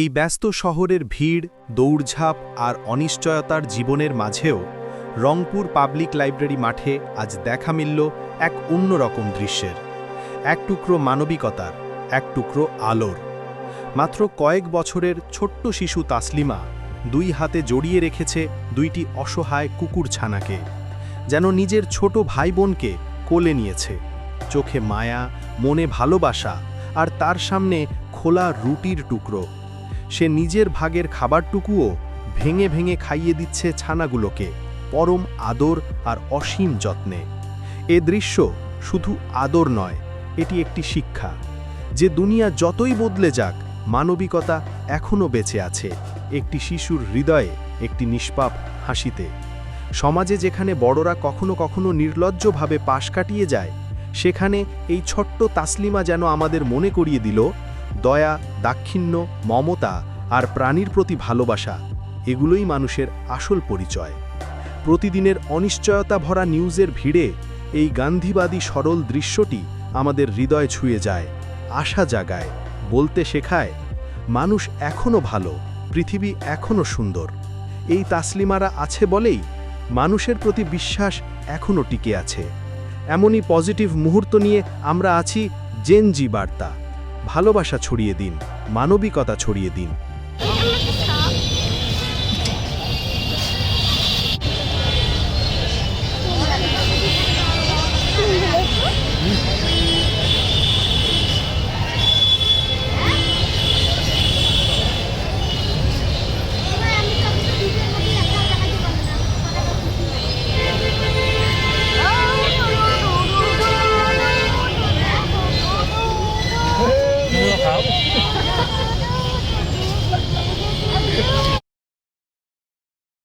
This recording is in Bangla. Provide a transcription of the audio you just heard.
এই ব্যস্ত শহরের ভিড়, দৌড়ঝাঁপ আর অনিশ্চয়তার জীবনের মাঝেও রংপুর পাবলিক লাইব্রেরি মাঠে আজ দেখা মিলল এক অন্যরকম দৃশ্যের। এক টুকরো মানবিকতার, এক টুকরো আলোর। মাত্র কয়েক বছরের ছোট্ট শিশু তাসলিমা দুই হাতে জড়িয়ে রেখেছে দুইটি অসহায় কুকুর ছানাকে, যেন নিজের ছোট ভাই বোনকে কোলে নিয়েছে। চোখে মায়া, মনে ভালোবাসা আর তার সামনে খোলা রুটির টুকরো। সে নিজের ভাগের খাবারটুকুও ভেঙে ভেঙে খাইয়ে দিচ্ছে ছানাগুলোকে, পরম আদর আর অসীম যত্নে। এ দৃশ্য শুধু আদর নয়, এটি একটি শিক্ষা। যে দুনিয়া যতই বদলে যাক, মানবিকতা এখনও বেঁচে আছে, একটি শিশুর হৃদয়ে একটি নিষ্পাপ হাসিতে। সমাজে যেখানে বড়রা কখনো কখনো নির্লজ্জভাবে পাশ কাটিয়ে যায়, সেখানে এই ছোট্ট তাসলিমা যেন আমাদের মনে করিয়ে দিল দয়া, দাক্ষিণ্য, মমতা আর প্রাণীর প্রতি ভালোবাসা, এগুলোই মানুষের আসল পরিচয়। প্রতিদিনের অনিশ্চয়তা ভরা নিউজের ভিড়ে এই গান্ধীবাদী সরল দৃশ্যটি আমাদের হৃদয় ছুঁয়ে যায়, আশা জাগায়, বলতে শেখায়, মানুষ এখনও ভালো, পৃথিবী এখনও সুন্দর। এই তাসলিমারা আছে বলেই মানুষের প্রতি বিশ্বাস এখনও টিকে আছে। এমনই পজিটিভ মুহূর্ত নিয়ে আমরা আছি জেনজি বার্তা। ভালোবাসা ছড়িয়ে দিন মানবিকতা ছড়িয়ে দিন। out.